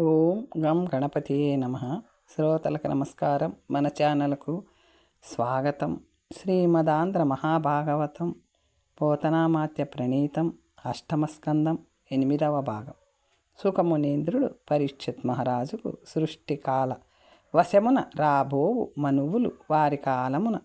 ఓం గం గణపతియే నమ. శ్రోతలకు నమస్కారం. మన ఛానల్కు స్వాగతం. శ్రీమదాంధ్ర మహాభాగవతం పోతనామాత్య ప్రణీతం అష్టమస్కందం ఎనిమిదవ భాగం. సుఖమునేంద్రుడు పరీక్షిత్ మహారాజుకు సృష్టికాల వశమున రాబోవు మనువులు వారి కాలమున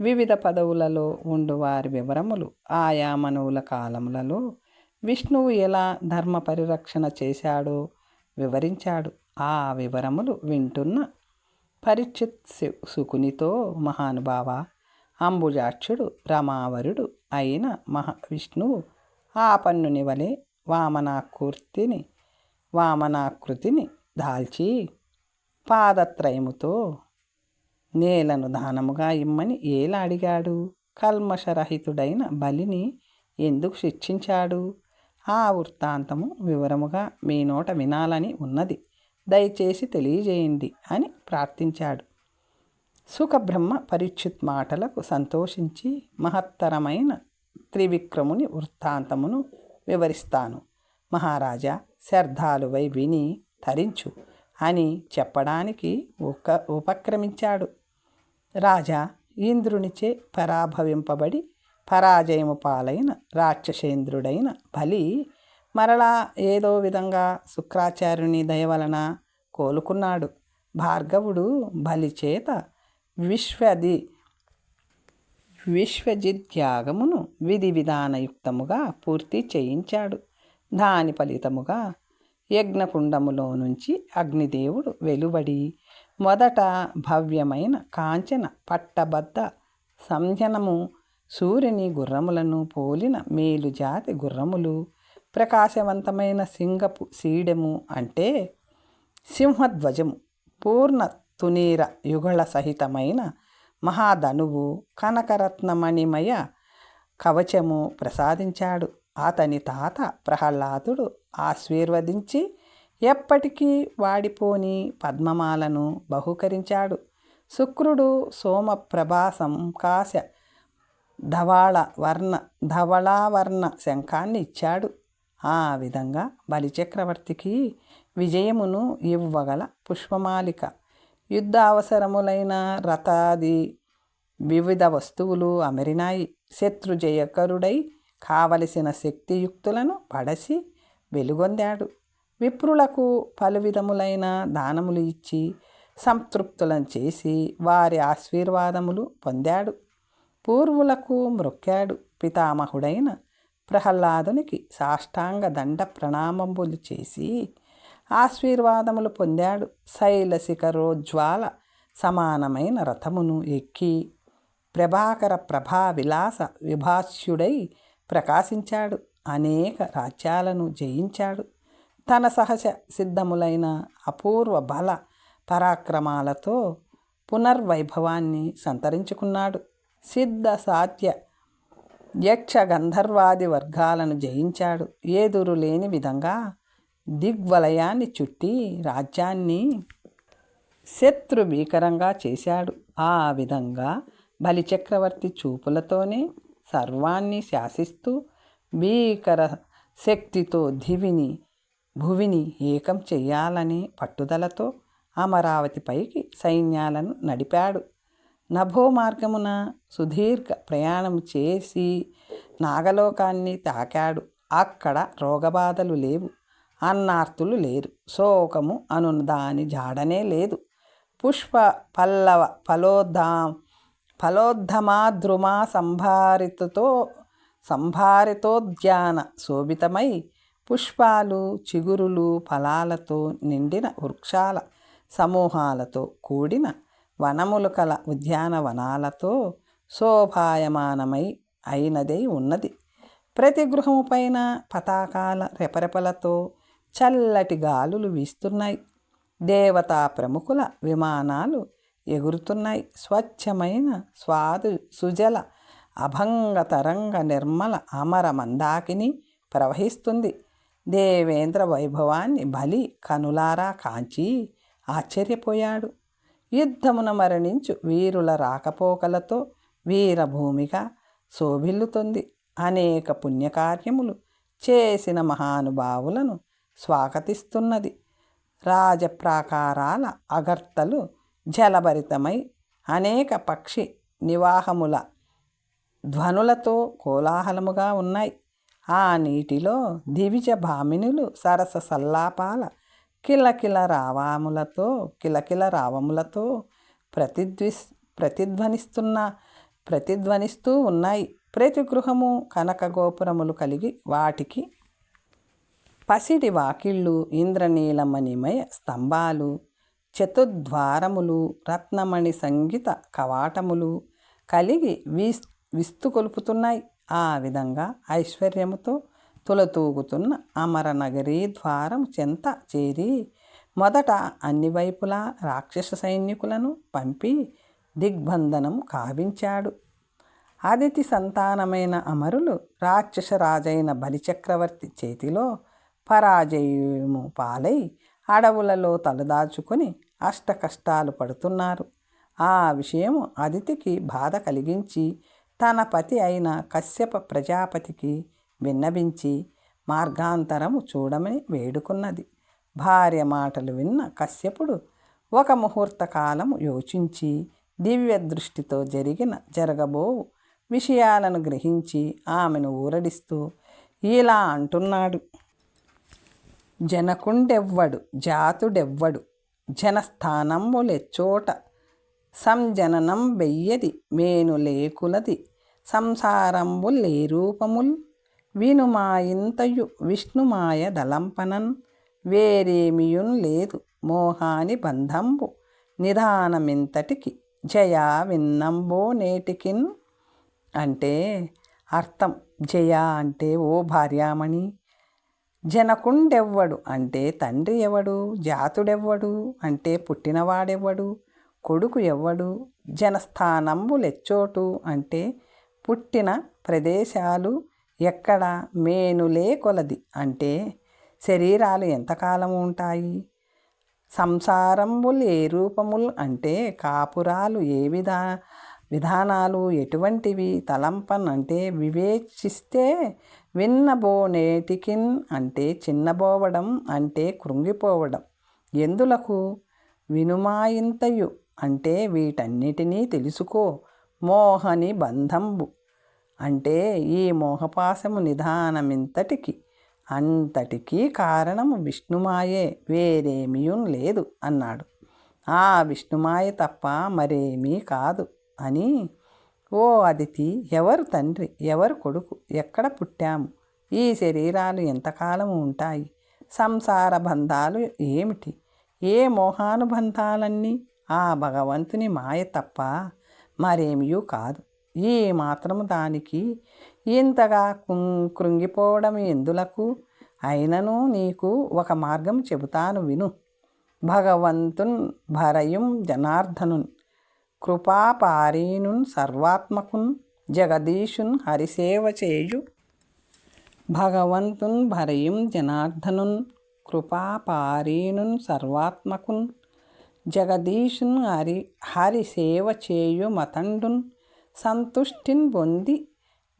వివిధ పదవులలో ఉండు వారి వివరములు ఆయా మనువుల కాలములలో. విష్ణువు ఎలా ధర్మ పరిరక్షణ చేశాడో వివరించాడు. ఆ వివరములు వింటున్న పరిచిత్ సుకునితో మహానుభావ అంబుజాక్షుడు రమావరుడు అయిన మహావిష్ణువు ఆ పన్నుని వలె వామనాకృతిని వామనాకృతిని దాల్చి పాదత్రయముతో నేలను దానముగా ఇమ్మని ఏలాడిగాడు? కల్మషరహితుడైన బలిని ఎందుకు శిక్షించాడు? ఆ వృత్తాంతము వివరముగా మీ నోట వినాలని ఉన్నది. దయచేసి తెలియజేయండి అని ప్రార్థించాడు. సుఖబ్రహ్మ పరీక్షిత్ మాటలకు సంతోషించి మహత్తరమైన త్రివిక్రముని వృత్తాంతమును వివరిస్తాను. మహారాజా శర్ధాలువై విని తరించు అని చెప్పడానికి ఒక ఉపక్రమించాడు. రాజా ఇంద్రునిచే పరాభవింపబడి పరాజయము పాలైన రాక్షసేంద్రుడైన బలి మరలా ఏదో విధంగా శుక్రాచార్యుని దయవలన కోలుకున్నాడు. భార్గవుడు బలి చేత విశ్వది విశ్వజిత్యాగమును విధి విధానయుక్తముగా పూర్తి చేయించాడు. దాని ఫలితముగా యజ్ఞకుండములో నుంచి అగ్నిదేవుడు వెలువడి మొదట భవ్యమైన కాంచన పట్టబద్ద సంజనము సూర్యుని గుర్రములను పోలిన మేలు జాతి గుర్రములు ప్రకాశవంతమైన సింగపు సీడెము అంటే సింహధ్వజము పూర్ణ తునీర యుగళ సహితమైన మహాధనువు కనకరత్నమణిమయ కవచము ప్రసాదించాడు. అతని తాత ప్రహ్లాదుడు ఆశీర్వదించి ఎప్పటికీ వాడిపోని పద్మమాలను బహుకరించాడు. శుక్రుడు సోమప్రభాసం కాశ ధవాళ వర్ణ ధవళావర్ణ శంఖాన్ని ఇచ్చాడు ఆ విధంగా బలిచక్రవర్తికి విజయమును ఇవ్వగల పుష్పమాలిక. యుద్ధ అవసరములైన రథాది వివిధ వస్తువులు అమరినాయి. శత్రుజయకరుడై కావలసిన శక్తియుక్తులను పడసి వెలుగొందాడు. విప్రులకు పలు విధములైన దానములు ఇచ్చి సంతృప్తులను చేసి వారి ఆశీర్వాదములు పొందాడు. పూర్వులకు మ్రొక్కాడు పితామహుడైన ప్రహ్లాదునికి సాష్టాంగ దండ ప్రణామంబులు చేసి ఆశీర్వాదములు పొందాడు. శైలశిఖరోజ్వాల సమానమైన రథమును ఎక్కి ప్రభాకర ప్రభా విలాస విభాష్యుడై ప్రకాశించాడు. అనేక రాజ్యాలను జయించాడు. తన సహజ సిద్ధములైన అపూర్వ బల పరాక్రమాలతో పునర్వైభవాన్ని సంతరించుకున్నాడు. సిద్ధ సాత్య యక్ష గంధర్వాది వర్గాలను జయించాడు. ఏదురు లేని విధంగా దిగ్వలయాన్ని చుట్టి రాజ్యాన్ని శత్రు భీకరంగా చేశాడు. ఆ విధంగా బలిచక్రవర్తి చూపులతోనే సర్వాన్ని శాసిస్తూ భీకర శక్తితో దివిని భువిని ఏకం చేయాలనే పట్టుదలతో అమరావతిపైకి సైన్యాలను నడిపాడు. నభో మార్గమున సుదీర్ఘ ప్రయాణం చేసి నాగలోకాన్ని తాకాడు. అక్కడ రోగబాధలు లేవు. అన్నార్తులు లేరు. శోకము అను దాని జాడనే లేదు. పుష్ప పల్లవ ఫలోద్ధా ఫలోద్ధమాద్రుమా సంభారితతో సంభారితోద్యాన శోభితమై పుష్పాలు చిగురులు ఫలాలతో నిండిన వృక్షాల సమూహాలతో కూడిన వనములు కల ఉద్యానవనాలతో శోభాయమానమై అయినదై ఉన్నది. ప్రతి గృహము పైన పతాకాల రెపరెపలతో చల్లటి గాలులు వీస్తున్నాయి. దేవతా ప్రముఖుల విమానాలు ఎగురుతున్నాయి. స్వచ్ఛమైన స్వాదు సుజల అభంగ తరంగ నిర్మల అమర మందాకిని ప్రవహిస్తుంది. దేవేంద్ర వైభవాన్ని బలి కనులారా కాంచి ఆశ్చర్యపోయాడు. యుద్ధమున మరణించు వీరుల రాకపోకలతో వీరభూమిగా శోభిల్లుతుంది. అనేక పుణ్యకార్యములు చేసిన మహానుభావులను స్వాగతిస్తున్నది. రాజప్రాకారాల అగర్తలు జలభరితమై అనేక పక్షి నివాహముల ధ్వనులతో కోలాహలముగా ఉన్నాయి. ఆ నీటిలో దివిజ భామినులు సరస సల్లాపాల కిలకిల రావములతో కిలకిల రావములతో ప్రతిద్విస్ ప్రతిధ్వనిస్తున్న ప్రతిధ్వనిస్తూ ఉన్నాయి. ప్రతి గృహము కనక గోపురములు కలిగి వాటికి పసిడి వాకిళ్ళు ఇంద్రనీలమణిమయ స్తంభాలు చతుద్వారములు రత్నమణి సంగీత కవాటములు కలిగి వీస్ విస్తు కొలుపుతున్నాయి ఆ విధంగా ఐశ్వర్యముతో తులతూగుతున్న అమరనగరి ద్వారం చెంత చేరి మొదట అన్ని వైపులా రాక్షస సైనికులను పంపి దిగ్బంధనం కావించాడు. అదితి సంతానమైన అమరులు రాక్షస రాజైన బలిచక్రవర్తి చేతిలో పరాజయము పాలై అడవులలో తలదాచుకొని అష్ట కష్టాలు పడుతున్నారు. ఆ విషయము అదితికి బాధ కలిగించి తన పతి అయిన కశ్యప ప్రజాపతికి విన్నవించి మార్గాంతరము చూడమని వేడుకున్నది. భార్య మాటలు విన్న కశ్యపుడు ఒక ముహూర్త కాలము యోచించి దివ్య దృష్టితో జరిగిన జరగబోవు విషయాలను గ్రహించి ఆమెను ఊరడిస్తూ ఇలా అంటున్నాడు. జనకుండెవ్వడు జాతుడెవ్వడు జనస్థానంబులెచ్చోట సంజననం వెయ్యది మేను లేకులది సంసారంబుల్ ఏ రూపముల్ వినుమాయింతయు విష్ణుమాయ దలంపనన్ వేరేమియున్ లేదు మోహాని బంధంబు. నిదానమింతటికి జయ విన్నంబో నేటికిన్. అంటే అర్థం జయ అంటే ఓ భార్యామణి. జనకుండెవ్వడు అంటే తండ్రి ఎవడు? జాతుడెవ్వడు అంటే పుట్టినవాడెవ్వడు? కొడుకు ఎవ్వడు జనస్థానంబులెచ్చోటు అంటే పుట్టిన ప్రదేశాలు ఎక్కడ మేనులే కొలది అంటే శరీరాలు ఎంతకాలం ఉంటాయి? సంసారంబులు ఏ రూపములు అంటే కాపురాలు ఏ విధా విధానాలు ఎటువంటివి? తలంపన్ అంటే వివేచిస్తే విన్నబోనేటికిన్ అంటే చిన్నబోవడం అంటే కృంగిపోవడం. ఎందులకు? వినుమాయింతయు అంటే వీటన్నిటినీ తెలుసుకో. మోహని బంధంబు అంటే ఈ మోహపాశము నిధానమింతటికి అంతటికీ కారణము విష్ణుమాయే వేరేమీయం లేదు అన్నాడు. ఆ విష్ణుమాయ తప్ప మరేమీ కాదు అని ఓ అదితి ఎవరు తండ్రి ఎవరు కొడుకు ఎక్కడ పుట్టాము ఈ శరీరాలు ఎంతకాలం ఉంటాయి సంసార బంధాలు ఏమిటి ఏ మోహానుబంధాలన్నీ ఆ భగవంతుని మాయ తప్ప మరేమియూ కాదు. ఈ మాత్రము దానికి? ఇంతగా కృంగిపోవడం ఎందులకు? అయినను నీకు ఒక మార్గం చెబుతాను విను. భగవంతున్ భరయుం జనార్దనున్ కృపాపారీనున్ సర్వాత్మకున్ జగదీశున్ హరిసేవ చేయు భగవంతున్ భరయుం జనార్దనున్ కృపాపారీణున్ సర్వాత్మకున్ జగదీశున్ హరి హరిసేవ చేయు మతండున్ సంతుష్టిని పొంది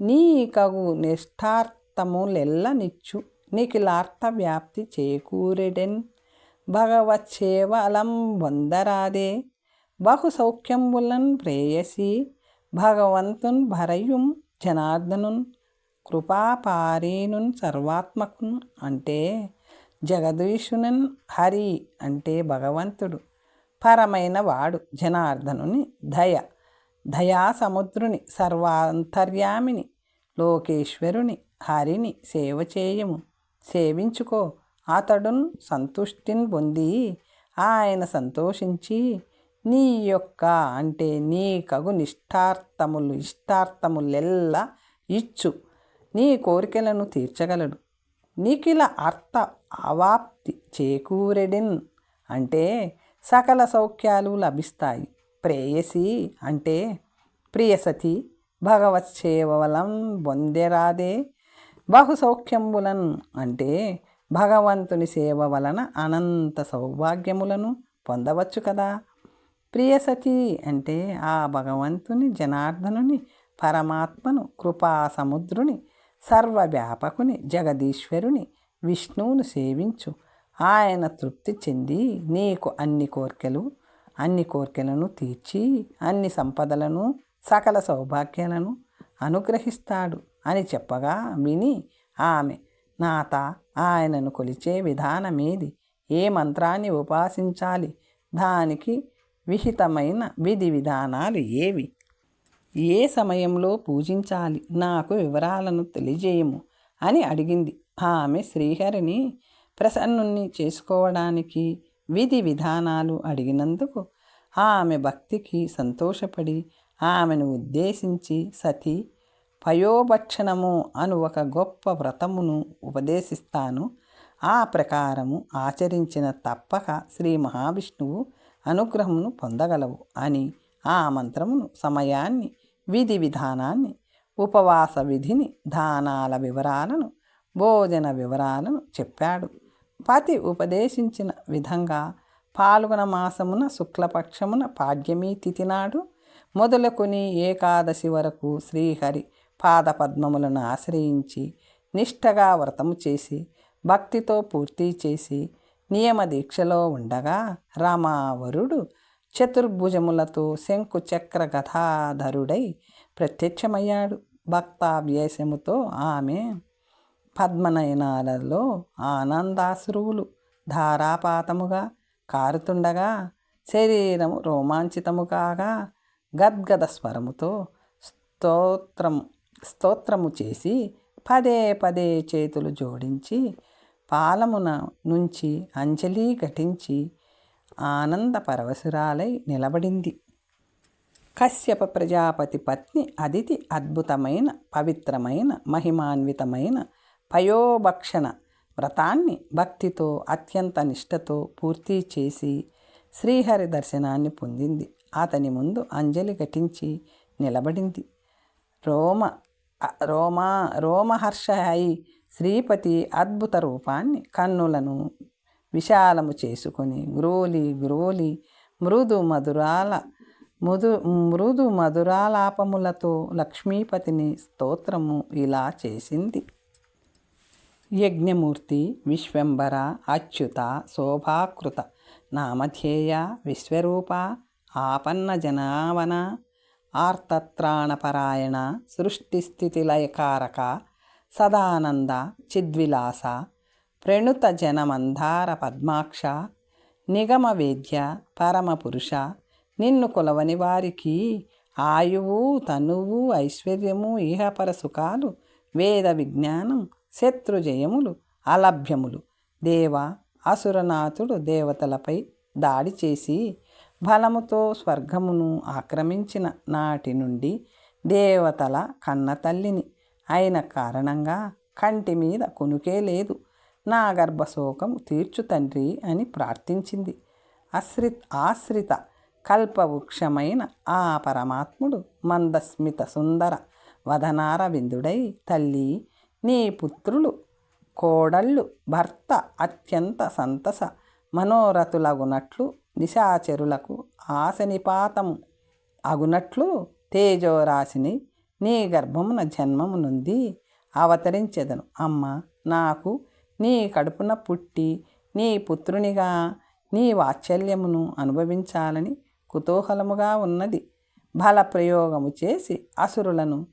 నీకగు నిష్ఠార్థములెల్లనిచ్చు నిఖిలార్థ వ్యాప్తి చేకూరెడెన్. భగవచ్చేవలం వందరాదే బహు సౌఖ్యంబులన్ ప్రేయసి భగవంతున్ భరయుం జనార్దనున్ కృపాపారీనున్ సర్వాత్మకున్ అంటే జగదీశునన్ హరి అంటే భగవంతుడు పరమైన వాడు జనార్దనుని దయ. దయా సముద్రుని సర్వాంతర్యామిని లోకేశ్వరుని హరిని సేవ చేయము. సేవించుకో అతడున్ సంతుష్టిని పొంది ఆయన సంతోషించి నీ యొక్క అంటే నీ కగు నిష్ఠార్థములు ఇష్టార్థములెల్లా ఇచ్చు. నీ కోరికలను తీర్చగలడు. నీకిల అర్థ అవాప్తి చేకూరెడిన్. అంటే సకల సౌఖ్యాలు లభిస్తాయి. ప్రేయసి అంటే ప్రియసతి భగవత్సేవలం బొందెరాదే బహుసౌఖ్యంబులన్ అంటే భగవంతుని సేవ వలన అనంత సౌభాగ్యములను పొందవచ్చు కదా. ప్రియసతి అంటే ఆ భగవంతుని జనార్దనుని పరమాత్మను కృపా సముద్రుని సర్వవ్యాపకుని జగదీశ్వరుని విష్ణువును సేవించు. ఆయన తృప్తి చెంది నీకు అన్ని కోరికలు అన్ని కోరికలను తీర్చి అన్ని సంపదలను సకల సౌభాగ్యాలను అనుగ్రహిస్తాడు అని చెప్పగా విని ఆమె నాత ఆయనను కొలిచే విధానమేది? ఏ మంత్రాన్ని ఉపాసించాలి? దానికి విహితమైన విధి విధానాలు ఏవి? ఏ సమయంలో పూజించాలి? నాకు వివరాలను తెలియజేయము అని అడిగింది. ఆమె శ్రీహరిని ప్రసన్నుణ్ణి చేసుకోవడానికి విధి విధానాలు అడిగినందుకు ఆమె భక్తికి సంతోషపడి ఆమెను ఉద్దేశించి సతి పయోభక్షణము అను ఒక గొప్ప వ్రతమును ఉపదేశిస్తాను. ఆ ప్రకారము ఆచరించిన తప్పక శ్రీ మహావిష్ణువు అనుగ్రహమును పొందగలవు అని ఆ మంత్రమును సమయాన్ని విధి విధానాన్ని ఉపవాస విధిని దానాల వివరాలను భోజన వివరాలను చెప్పాడు. పతి ఉపదేశించిన విధంగా పాల్గొన మాసమున శుక్లపక్షమున పాడ్యమీ తిథి నాడు మొదలుకొని ఏకాదశి వరకు శ్రీహరి పాదపద్మములను ఆశ్రయించి నిష్టగా వ్రతము చేసి భక్తితో పూర్తి చేసి నియమ దీక్షలో ఉండగా రామావరుడు చతుర్భుజములతో శంకు చక్ర గథాధరుడై ప్రత్యక్షమయ్యాడు. భక్తావ్యేషముతో ఆమె పద్మనయనాలలో ఆనందాశ్రువులు ధారాపాతముగా కారుతుండగా శరీరము రోమాంచితము కాగా గద్గద స్వరముతో స్తోత్రం స్తోత్రము చేసి పదే పదే చేతులు జోడించి పాలమున నుంచి అంజలి ఘటించి ఆనంద పరవశురాలై నిలబడింది. కశ్యప ప్రజాపతి పత్ని అదితి అద్భుతమైన పవిత్రమైన మహిమాన్వితమైన పయోభక్షణ. వ్రతాన్ని భక్తితో అత్యంత నిష్టతో పూర్తి చేసి శ్రీహరి దర్శనాన్ని పొందింది. అతని ముందు అంజలి ఘటించి నిలబడింది. రోమ రోమా రోమహర్ష అయి శ్రీపతి అద్భుత రూపాన్ని కన్నులను విశాలము చేసుకొని గ్రోలి గ్రోలి మృదు మధురాల మృదు మృదు మధురాలాపములతో లక్ష్మీపతిని స్తోత్రము ఇలా చేసింది. యజ్ఞమూర్తి విశ్వంబర అచ్యుత శోభాకృత నామధ్యేయ విశ్వరూప ఆపన్న జనావన ఆర్తత్రాణపరాయణ సృష్టిస్థితిలయకారక సదానంద చిద్విలాస ప్రణుత జనమందార పద్మాక్ష నిగమవేద్య పరమపురుష నిన్ను కొలవని వారికి ఆయువు తనువు ఐశ్వర్యము ఇహపర సుఖాలు వేద విజ్ఞానం శత్రుజయములు అలభ్యములు. దేవ అసురనాథుడు దేవతలపై దాడి చేసి బలముతో స్వర్గమును ఆక్రమించిన నాటి నుండి దేవతల కన్న తల్లిని అయిన కారణంగా కంటి మీద కొనుకే లేదు. నా గర్భశోకం తీర్చు తండ్రి అని ప్రార్థించింది. అశ్రి ఆశ్రిత కల్పవృక్షమైన ఆ పరమాత్ముడు మందస్మిత సుందర వదనార విందుడై తల్లి నీ పుత్రులు కోడళ్ళు భర్త అత్యంత సంతస మనోరథులగునట్లు నిశాచరులకు ఆశనిపాతము అగునట్లు తేజోరాశిని నీ గర్భమున జన్మము నుండి అవతరించెదను. అమ్మ నాకు నీ కడుపున పుట్టి నీ పుత్రునిగా నీ వాత్సల్యమును అనుభవించాలని కుతూహలముగా ఉన్నది. బలప్రయోగము చేసి అసురులను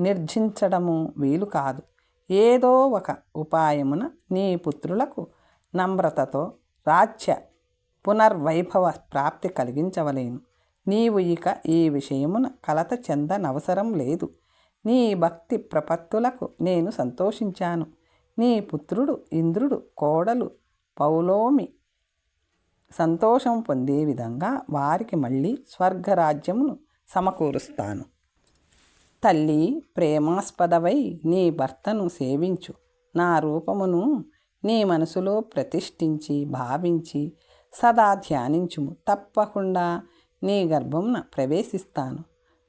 నిర్జించడము వీలు కాదు. ఏదో ఒక ఉపాయమున నీ పుత్రులకు నమ్రతతో రాజ్య పునర్వైభవ ప్రాప్తి కలిగించవలేను. నీవు ఇక ఈ విషయమున కలత చెందనవసరం లేదు. నీ భక్తి ప్రపత్తులకు నేను సంతోషించాను. నీ పుత్రుడు ఇంద్రుడు కోడలు పౌలోమి సంతోషం పొందే విధంగా వారికి మళ్ళీ స్వర్గరాజ్యమును సమకూరుస్తాను. తల్లి ప్రేమాస్పదవై నీ భర్తను సేవించు. నా రూపమును నీ మనసులో ప్రతిష్ఠించి భావించి సదా ధ్యానించుము. తప్పకుండా నీ గర్భమున ప్రవేశిస్తాను.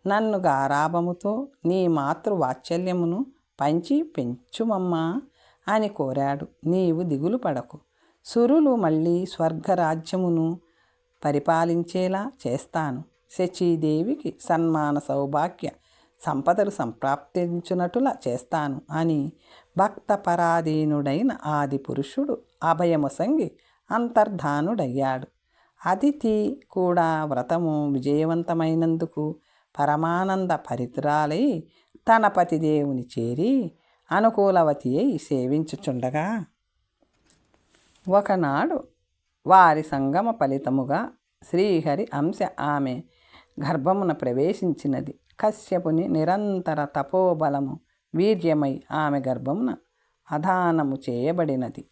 నన్ను గారాభముతో నీ మాతృవాత్సల్యమును పంచి పెంచుమమ్మా అని కోరాడు. నీవు దిగులు పడకు. సురులు మళ్ళీ స్వర్గరాజ్యమును పరిపాలించేలా చేస్తాను. శచీదేవికి సన్మాన సౌభాగ్య సంపదలు సంప్రాప్తించునట్టులా చేస్తాను అని భక్త పరాధీనుడైన ఆది పురుషుడు అభయముసంగి అంతర్ధానుడయ్యాడు. అతిథి కూడా వ్రతము విజయవంతమైనందుకు పరమానంద పరితురాలై తన పతిదేవుని చేరి అనుకూలవతి అయి సేవించుచుండగా ఒకనాడు వారి సంగమ ఫలితముగా శ్రీహరి అంశ ఆమె గర్భమున ప్రవేశించినది. కశ్యపుని నిరంతర తపోబలము వీర్యమై ఆమె గర్భమున అధానము చేయబడినది.